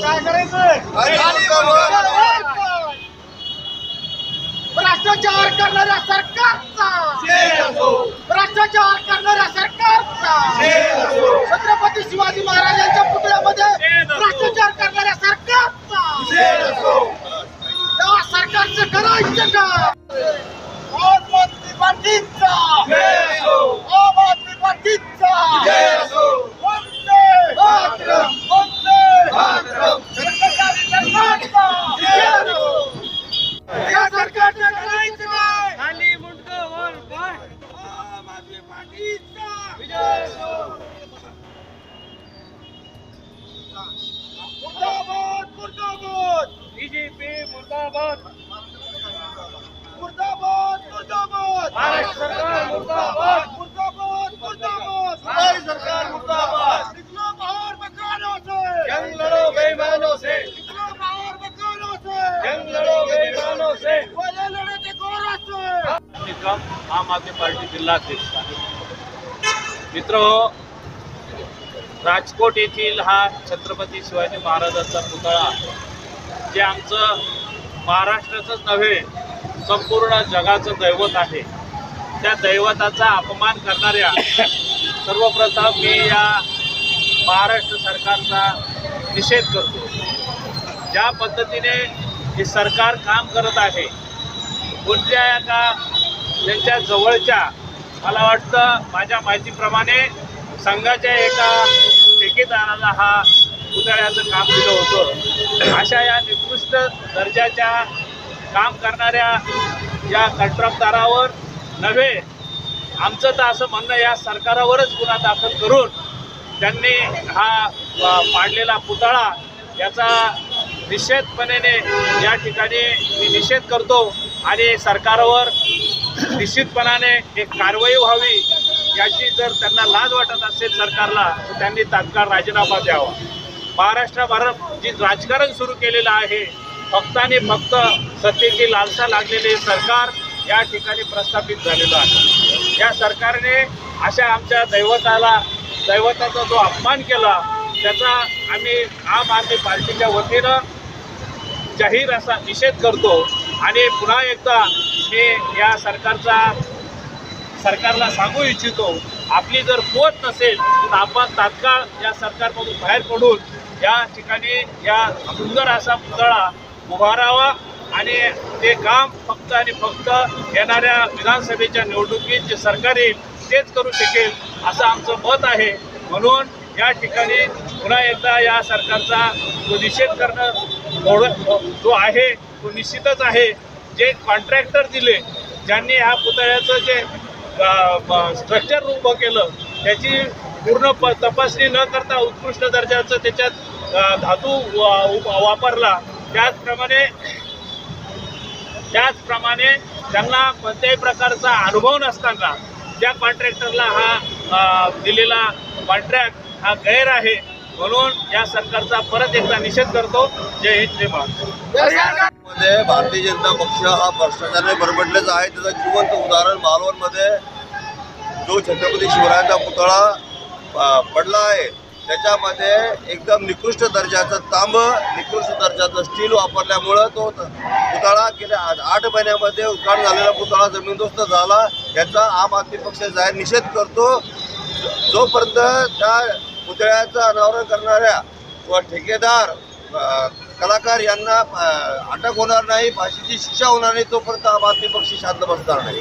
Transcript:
काय करायचं भ्रष्टाचार करणाऱ्या सरकारचा. भ्रष्टाचार करणाऱ्या सरकारचा. छत्रपती शिवाजी महाराजांच्या पुतळ्यामध्ये भ्रष्टाचार करणाऱ्या सरकारचा. त्या सरकारचं करायचं का आम आदमी पार्टीचा आम आदमी पार्टीचा वंदे वंदे भ्रष्टाचारी सरकारचा या सरकारचं करायचं काय खाली मुंडकं वर पाय आम आदमी पार्टीचा मुर्दाबाद मुर्दाबाद बीजेपी मुर्दाबाद. मुर्दाबाद मुर्दाबाद. महाराष्ट्र सरकार मुर्दाबाद. मुर्दाबाद मुर्दाबाद. हमारी सरकार मुर्दाबाद. निकलो बाहर मकानों से. जंग लड़ो बेईमानों से. निकलो बाहर मकानों से. जंग लड़ो बेईमानों से. लड़े थे गोरा से. निकम आम आदमी पार्टी जिल्हाध्यक्ष मित्र राजकोट येथील हा छत्रपती शिवाजी महाराजांचा पुतळा आहे जे आमचं महाराष्ट्राचंच नव्हे संपूर्ण जगाचं दैवत आहे. त्या दैवताचा अपमान करणाऱ्या सर्वप्रथम मी या महाराष्ट्र सरकारचा निषेध करतो. ज्या पद्धतीने हे सरकार काम करत आहे कोणत्या एका त्यांच्या जवळच्या मला वाटतं माझ्या माहितीप्रमाणे संघाच्या एका ठेकेदाराला हा पुतळ्याचं काम दिलं होतं. अशा या निकृष्ट दर्जाच्या काम करणाऱ्या या कंत्राटदारावर नव्हे आमचं तर असं म्हणणं या सरकारावरच गुन्हा दाखल करून त्यांनी हा पाडलेला पुतळा याचा निषेधपणेने या ठिकाणी मी निषेध करतो आणि सरकारवर निश्चितपणाने एक कारवाई व्हावी याची जर त्यांना लाज वाटत असेल सरकारला तर त्यांनी तात्काळ राजीनामा द्यावा. महाराष्ट्राभरात जी राजकारण सुरू केलेलं आहे फक्त आणि फक्त सत्तेची लालसा लागलेले सरकार या ठिकाणी प्रस्थापित झालेलं आहे. या सरकारने अशा आमच्या दैवताला दैवताचा जो अपमान केला त्याचा आम्ही आम आदमी पार्टीच्या वतीनं जाहीर असा निषेध करतो आणि पुन्हा एकदा मी या सरकारचा सरकारला सांगू इच्छितो आपली जर पोत नसेल तर आपण तात्काळ या सरकारमधून बाहेर पडून या ठिकाणी या सुंदर असा पुतळा उभारावा आणि ते काम फक्त आणि फक्त येणाऱ्या विधानसभेच्या निवडणुकीत जे सरकार येईल तेच करू शकेल असं आमचं मत आहे. म्हणून या ठिकाणी पुन्हा एकदा या सरकारचा जो निषेध करणं थोडं जो आहे तो निश्चितच आहे. जे कॉन्ट्रॅक्टर दिले ज्यांनी ह्या पुतळ्याचं जे स्ट्रक्चर उभं केलं त्याची पूर्ण प तपासणी न करता उत्कृष्ट दर्जाचं त्याच्यात धातू उप- वापरला. त्याचप्रमाणे त्याचप्रमाणे त्यांना कोणत्याही प्रकारचा अनुभव नसताना त्या कॉन्ट्रॅक्टरला हा दिलेला कॉन्ट्रॅक्ट हा गैर आहे म्हणून या सरकारचा परत एकदा निषेध करतो. जय हिंद जय महाराष्ट्र. मध्ये भारतीय जनता पक्ष हा भ्रष्टाचाराने बरबडलेला आहे. त्याचं जिवंत उदाहरण मालवणमध्ये जो छत्रपती शिवरायांचा पुतळा पडला आहे त्याच्यामध्ये एकदम निकृष्ट दर्जाचं तांब निकृष्ट दर्जाचं स्टील वापरल्यामुळं तो पुतळा गेल्या आठ आठ महिन्यामध्ये उद्घाटन झालेला पुतळा जमीनदोस्त झाला. याचा आम आदमी पक्ष जाहीर निषेध करतो. जोपर्यंत त्या पुतळ्याचं अनावरण करणाऱ्या व ठेकेदार कलाकार यांना अटक होणार नाही फाशीची शिक्षा होणार नाही तोपर्यंत आम आदमी पक्ष शांत बसणार नाही.